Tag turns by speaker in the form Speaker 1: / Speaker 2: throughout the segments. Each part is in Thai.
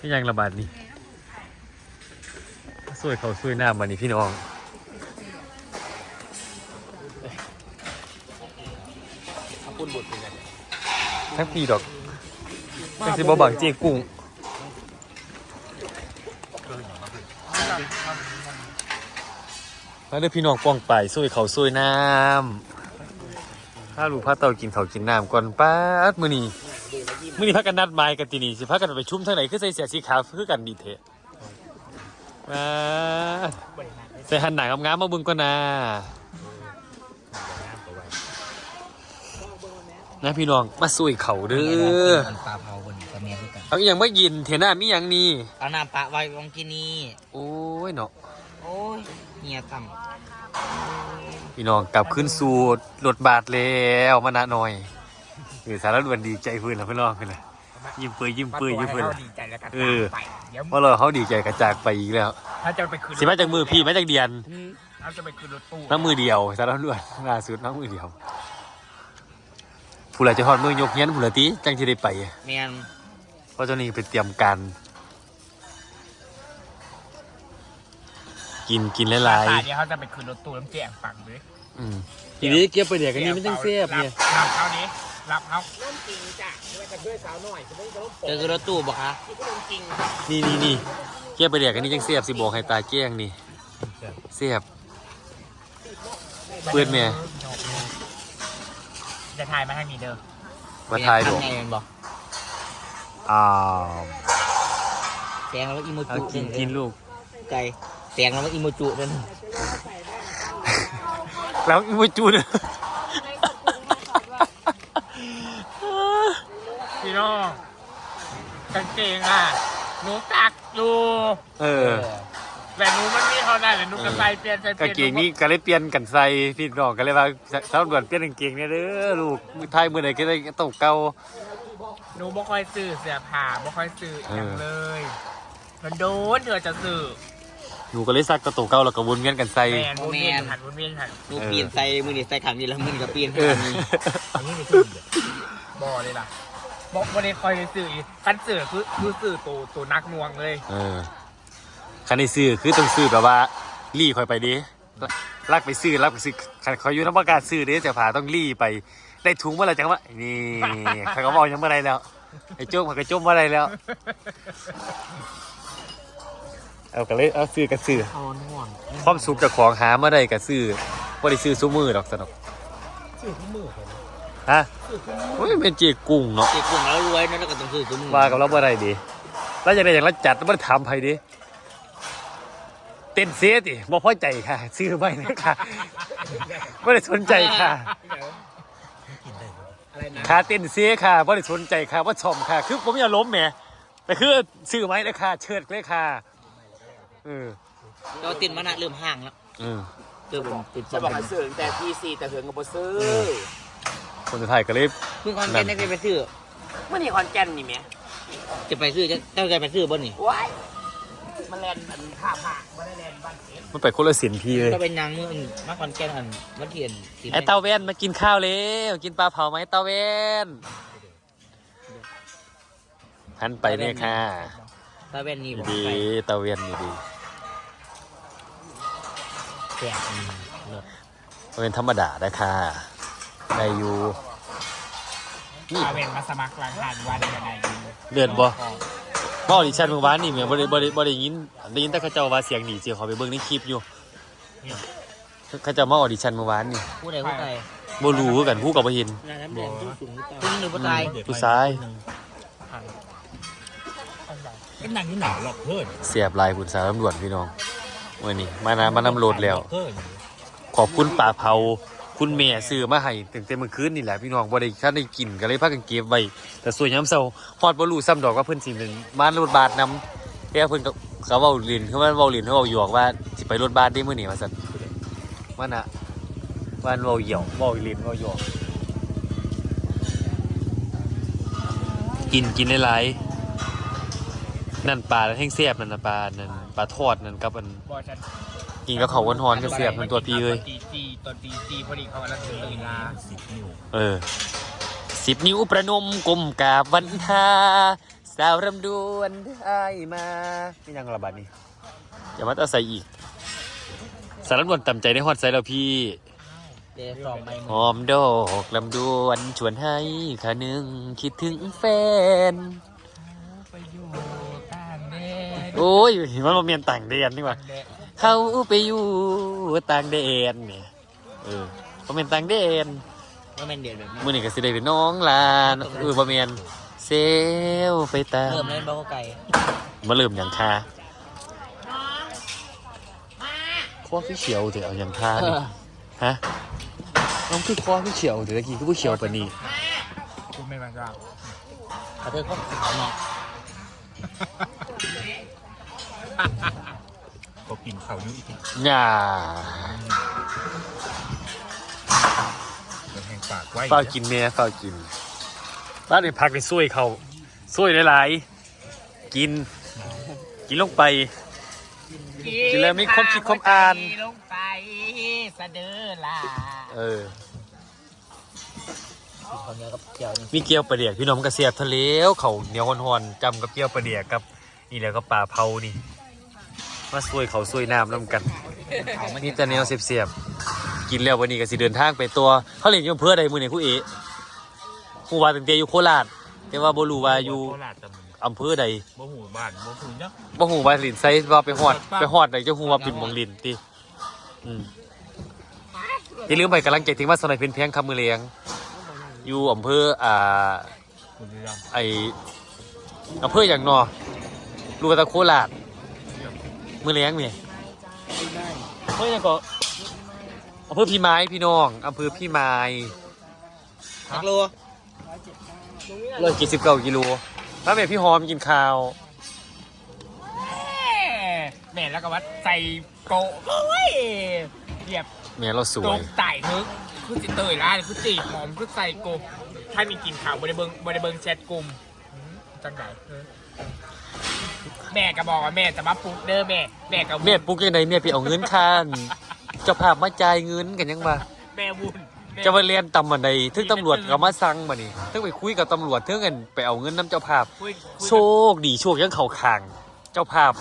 Speaker 1: นี่ยังระบาดนี่สวยเขาสวยหน้ามานี่พี่น้อง
Speaker 2: ข้าวปุ้นบดเป็นไง
Speaker 1: ทั้งปีดอกทั้งสิบ่บังเจ๊กุ้งมาเด้อพี่น้องป้องไปสวยเขาสวยน้ำถ้าลูกพาเต่ากินเขากินน้ำก่อนป้าดมือนี้ มื้อนี้พักกันนัดหมายกันทีนี่สิพักกันไปชุ่มทางไหนคือใส่เสื้อสีขาวคือกันดีเถอะมาใส่หันหนังงามๆมาเบิ่งก่อนนะนะพี่น้องมาสวยเขาเด้อ
Speaker 2: มันปลาเผาบนกระเมียด้วยกัน
Speaker 1: เอาอหย่างไม่ยินเทน่ามีอย่างนี้
Speaker 2: เอาน้ำปลาไว้วงกินี่
Speaker 1: โอ้ยเนาะ
Speaker 2: โอ้ยเหียต่
Speaker 1: พี่น้องกลับขึ้นสู่รถบาทแล้วมานะหน่อย คือสารล้วนดีใจพื้นแล้วพี่น้องพี่นะยิ้มเปื่อยยิ้มเปื่อยยิ้มเปื่อย
Speaker 3: ดีใจแล้วกัน
Speaker 1: เออ
Speaker 3: ไปเดี๋ยว
Speaker 1: เพราะเราเขาดีใจกระจากไปอีกแล้ว
Speaker 3: ถ้าจะไปคืน
Speaker 1: สิมาจากมือพี่มาจากเดียน
Speaker 3: ถ้าจะไปคืนรถตู้
Speaker 1: น้ำมือเดียวสารล้วนล่าสุดน้ำมือเดียวผู้ใดจะทอดมือยกเงี้ยนผู้ใดตีจังที่ได้ไปำ
Speaker 2: เมียน
Speaker 1: เพราะเจ้านี้ไปเตรียมการกินกินหลาย
Speaker 3: ตาเดี๋ยวเขาจะไปคืนรถตู้น้ำแจงปังเลย
Speaker 1: ๆอืม ทีนี้เก็บไปเดี๋ยวกันนี้มันจังเสียบเนี่ย
Speaker 3: รับเขาดิ รับเขาน้ำจริงจ้ะด้วยกันด้วยสาวหน่อยจะไม่จะต้องป
Speaker 2: เจอคือรถตู้บ่คะ
Speaker 3: ที่ก็ลงจริง
Speaker 1: นี่นี่นี่เก็บไปเดี๋ยวกันนี้จังเสียบสิบอกให้ตาแก้งนี่เสียบเปิดแม่
Speaker 3: จะถ่ายมาให้มีเด้อ
Speaker 1: มาทายดู
Speaker 2: เป็นงไงแม่นบอก
Speaker 1: อ้าว
Speaker 2: แตงแล้วอีโม
Speaker 1: เอา
Speaker 2: จุ
Speaker 1: กินกินลูก
Speaker 2: ไก่แตงแล้วอีโมจุนั่น
Speaker 1: แล้วอีมูจูน
Speaker 3: พี่ น้องกางเกงอะหนูตักอยู่
Speaker 1: เออ
Speaker 3: แต่หนูมันมีเท่านั้นแหละหนูก็ใส่เปลี่ยนใส่เป
Speaker 1: กาง
Speaker 3: ลี่ยน
Speaker 1: เกงนี้ก็เลยเปลี่ยนกันใส่พี่น้องก็เลยว่าสาวด่วนเปลี่ยนกางเกงเนี่ยเด้อลูกมือไทยมือไหนก็ได้ตกเก่า
Speaker 3: หนูบ่ค่อยซื้อเสื้อผ้าบ่ค่อยซื้ออ
Speaker 1: เออ
Speaker 3: อย่างเลยมันโดนเธอจะซื้อ
Speaker 1: หนูก็เลยซักกระตุกเก่าแล้วก็วนเวียนกันใส่
Speaker 3: แมนวนเวียนหันวนเวียนหัน
Speaker 2: หนูเปลี่ยนใส่มือนี่ใส่ขันนี่แล้วมือนี่ก็เปลี่ยน
Speaker 1: เออ
Speaker 2: ขันนี่
Speaker 3: อันนี้นี่คือบ่เลยล่ะ บอกบ่ได้คอยซื้ออีกคันซื้อคือคือซื้อตัวตัวนักหน่วงเลย
Speaker 1: เออคันนี้ซื้อคือต้องซื้อแบบว่ารีคอยไปดิลักไปซื้อลักไปซื้อคันเขาอยู่น้ำประกล้าศซื้อเด้เสียผ่าต้องรีไปได้ถุงเมื่อไหรจังวะนี่เขาก็บอกยังเมื่อไรแล้วไอ้โจ้มันก็จมเมื่อไรแล้ว เอากันเลยเอาซื้อกันซื้อ
Speaker 2: เอาห่วง
Speaker 1: ความสุขจากของหามาได้กับซื้อบ่ได้ซื้อซุมือดอกสนอก
Speaker 3: ซื้อทุกมือเลย
Speaker 1: ฮะโอ้ยเป็นเจกุ้งเนาะ
Speaker 2: เจ็บกลุ่มแล้วรวยนั่นแล้วก็ต้องซื้อซุ้ม
Speaker 1: ว่ากับเราบ่ได้ดีแล้วอย่างไรอย่างเราจัดบ่ได้ถามไผดิเต้นเสียติบ่พอใจค่ะ ซื้อไปนะค่ะบ่ได้สนใจค่ะ
Speaker 3: อะไรนะ
Speaker 1: ค่าเต้นเสียค่ะบ่ได้สนใจค่ะว่าชมค่ะ คือผมอย่าล้มแหมแต่คือซื้อไว้เลยค่ะเชิดเลยค่ะเออ
Speaker 2: เราติดมานะเริ่มห่างแล้ว
Speaker 1: เออ
Speaker 2: เริ่มติด
Speaker 3: จะบอกให้ซื้อตั้งแต่ที่สี่แต่เถิงก็บ่ซื้อ
Speaker 1: คนสุดท้ายก็เลย
Speaker 2: เพิ่งคอนเทนต์ได้ไปซื้อ
Speaker 3: เมื่อนี่คอนแก่นนี่แหม่
Speaker 2: จะไปซื้อจะเจ้าจะไปซื้อบ่นี่
Speaker 3: ว้ายมันแลนมันผ้าผ้ามันได้แลนบ้านเอ็ด
Speaker 1: มันไปคนละสินพี่เลย
Speaker 2: ก็เป็นนางมืออื่นมาคอนแกนอันมันเทียนสิ
Speaker 1: ไอ้เต้าแว่นมากินข้าวแล้วกินปลาเผาไหมเต้าแว่นหันไปเนี่ยค่ะ
Speaker 2: ตาแว่นนี่บอก
Speaker 1: ดี
Speaker 2: ไป
Speaker 1: เต้าแว่นนี่ดี
Speaker 2: แจกอืมเลิศ
Speaker 1: มันเป็นธรรมดาได้ค่ะ ได้อยู่นี่
Speaker 3: อาเวนมาสมัครหลังหันวันกันได้ดี
Speaker 1: เดือดบ่บ่ดิฉันเมื่อวานนี่แม่บ่ได้บ่ได้บ่ได้ยินได้ยินแต่เขาเจ้าว่าเสียงดีเจียวเขาไปเบิ่งในคลิปอยู่เขาเจ้ามาออดิชั่นเมื่อวานนี่
Speaker 2: ผู้ใดผู้ใด
Speaker 1: บ่รู้คือกันผู้กับบ่เห็น
Speaker 2: นายน้ำแดงสูงสูงหรือเปล่าผู้หนึ่งผู้ชาย
Speaker 1: ผู้ชาย
Speaker 4: ก็นั่งที่หนาวหรอกเพื่อน
Speaker 1: เสียบลายคุณสาวตำรวจพี่น้องมื้อนี้มานะมานำรถแล้ว
Speaker 4: เพื่อน
Speaker 1: ขอบคุณป่าเผา คุณแม่ซื้อมาให้ตั้งแต่เมื่อคืนนี่แหละพี่น้องบ่ได้คันได้กินก็เลยพากันเก็บไว้แต่ส่วนยามเช้าฮอดบ่รู้ซ้ำดอกว่าเพิ่นสิเป็นมารถบาสนำแต่เพิ่นก็เขาเว้าเล่นเขาว่าเว้าเล่นเขาเว้าหยอกว่าสิไปรถบาสได้มื้อนี้ว่าซั่นมันน่ะว่าเว้าหยอกเว้าเล่นเว้าหยอกกินกินหลายๆนั่นปลาแห้งแซ่บนั่นน่ะปลานั่นปลาทอดนั่นกับอัน
Speaker 3: บอฉัน
Speaker 1: กินกับข้าวร้อนๆก็แซ่บมันตัวพี่เอ้ย
Speaker 3: ตีสี่ตอนตีสี่พอดีเขากำลังจะตื่นลา
Speaker 4: สิบนิ้ว
Speaker 1: เออสิบนิ้วประนมกลมกราบวันทา สาวรำดวนได้มาไม่ยังระบาดนี่อย่ามาเอาใส่อีก สารรำดวนต่ำใจได้ฮอดใส่แล้วพี่
Speaker 2: เดยวสอบไม่
Speaker 1: ห
Speaker 2: มือ
Speaker 1: อมดอกลำดวนชวนให้ขานึงคิดถึงแฟน
Speaker 3: ไปอยู่ต่างแดน
Speaker 1: โอ้ยมันมาเมียนต่างแดนนี่หว่า
Speaker 3: แดน
Speaker 1: เขาไปอยู่ต่างแดนเนี่ยเออเขาเป็นต่างแดน
Speaker 2: ว่าแมนเดียดแบบนี้
Speaker 1: มื่อนี้ก็สิได้เป็นน้องลานเออบ่เมียนเซลไปตาม
Speaker 2: เริ่มเล่นเบาไก่
Speaker 1: มาเริ่มอย่างคาข้อพี่เขียวเดี๋ยวเอาอย่างคานี่ฮะน้องคือข้อพี่เขียวเดี๋ยวตะกี้คือผู้เขียวปานนี้
Speaker 3: คุณไม่มาจ้า
Speaker 2: เขาเธอก็ขาวเนาะ
Speaker 4: ก็กินข้าวอยุ่อีกที
Speaker 1: ย่า
Speaker 4: เป็นแห่งปากไว้
Speaker 1: เฝ้ากินแม่เฝ้ากินบ้านนี้พักในซุยเขาซุยหลายๆ กิน กินลงไป กินแล้วมีความคิดความอ่าน
Speaker 3: ลงไปสะเดือล่ะ
Speaker 1: เออ
Speaker 2: เขาเนี้ยกับเจียวนี่
Speaker 1: มีเกี๊ยวปลาเดียกพี่น้องมันกระเสียบทะเลวเขาเหนียวหอนๆจำกับเกี๊ยวปลาเดียกกับ นี่แหละก็ปลาเผานี่ มาซวยเขาซวยน้ำน้ำกันนี่แต่แนวเสียบๆกินแล้ววันนี้ก็สิเดินทางไปตัวเขาเรียนอยู่อำเพื่อใดมือไหนคู่เอะครูว่าตั้งแต่อยู่โคราชแต่ว่าบ่รู้ว่าอยู่
Speaker 4: โคราชแต่มัน
Speaker 1: อำเภอใด
Speaker 4: บ่หูบ้านบ่หูเนาะ
Speaker 1: บ่ฮู้ว่าลินไซว่าไปฮอดไปฮอดใดจะฮู้ว่าเป็นหมองลินติอืมอย่าลืมไปกำลังใจถึงว่าสมัยเพ็ญแพงคำมือเลียงอยู่อำเภออ่า
Speaker 4: บุรีรัมย์
Speaker 1: ไออำเภออย่างนอลูกตะโคราช มือเลี้ยงนี่อำเภออย่างก็อำเภอพี่ไม้พี่น้องอำเภอพี่ไม้
Speaker 2: นักโล
Speaker 1: ร้อยกี่สิบเก้ากิโลถ้าแม่พี่หอมกินข้าว
Speaker 3: แม่แล้วก็วัดใส่โกะโอ้ยเรียบ
Speaker 1: แม่เราส
Speaker 3: ตร
Speaker 1: วย
Speaker 3: งไต่ทึกคือจิเตยร้านคือจีบหอมคือใส่โกะถ้ามีกินข่าวบริเบิงบริเบิงแชทกลุ่มหืมจังไหนเออ แม่ก็บอกว่าแม่จะมาปลุกเด้อแม่ แม่ก็
Speaker 1: แม่ปลุ๊กยังไงแม่ไปเอาเงินคันเจ้าภาพมาจ่ายเงินกันยังมา
Speaker 3: แม่วุ่นแม่
Speaker 1: จะมาเรียนตำมันใดถึงตำรวจก็มาสั่งมานี่ถึงไปคุยกับตำรวจถึงกันไปเอาเงินน้ำเจ้าภาพ
Speaker 3: คุยคุย
Speaker 1: โชคดีโชคยังเขาคาง เจ้าภาพ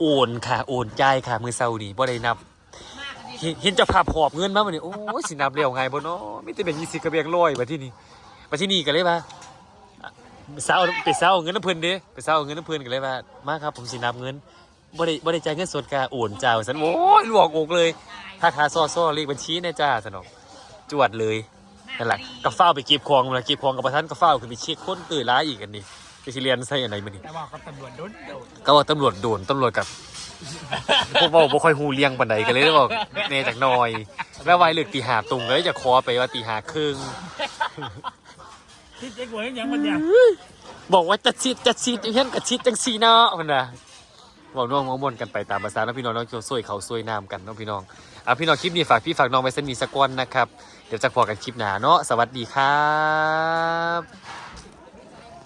Speaker 1: โอนค่ะ โอนจ่ายค่ะ มือเซานี่บ่ได้นับ เห็นเห็นเจ้าภาพหอบเงินมาบัดนี้โอ้ยสินับเร็วไงบ่เนาะมีแต่แบงค์ยี่สิบกับแบงค์ร้อยบัดที่นี่บัดที่นี่ก็เลยว่า สาไปสาวเอาเงินน้ำเพิ่นด้ไปสาวเอาเงินน้ำเพิ่นก็เลยว่ามาครับผมสินับเงินบ่ได้บ่ได้จ่ายเงินสดกาโอนจ้าว่าซั่นโอ้ยลวกอกเลยถ้าคาซ้อซ้อเลขบัญชีแน่จ้าซั่นเนาะจวดเลยนั่นแหละก็ฟ้าไปเก็บของมาเก็บของกับประธานก็ฟ้าวขึ้นไปเช็คคนตื่นร้ายอีกกันนี่ไปเรียนใส่อันไหนมื้อนี้
Speaker 3: แต่ว่าตำรวจโดน
Speaker 1: ก็ว่าตำรวจโดนตำรวจกับพวกเว่าบ่ค่อยฮูเลียงปานใดก็เลยได้บอกแน่จากน้อย แล้วไว้เลือกตีหาตุงเลยจะคอไปว่าตีหาครึ่ง
Speaker 4: ที่เจ๊กวยยังมันเนี่ย
Speaker 1: บอกว่าจะชิดจะชิดเห็นกระชิดจังสีเนาะคนน่ะบอกน้องมองบนกันไปตามภาษาแล้วพี่น้องน้องโซวยเขาซวยน้ำกันน้องพี่น้องอะพี่น้องคลิปนี้ฝากพี่ฝากน้องไว้สนิทสักวันนะครับ เดี๋ยวจะพอกันคลิปหน้าเนาะสวัสดีครับ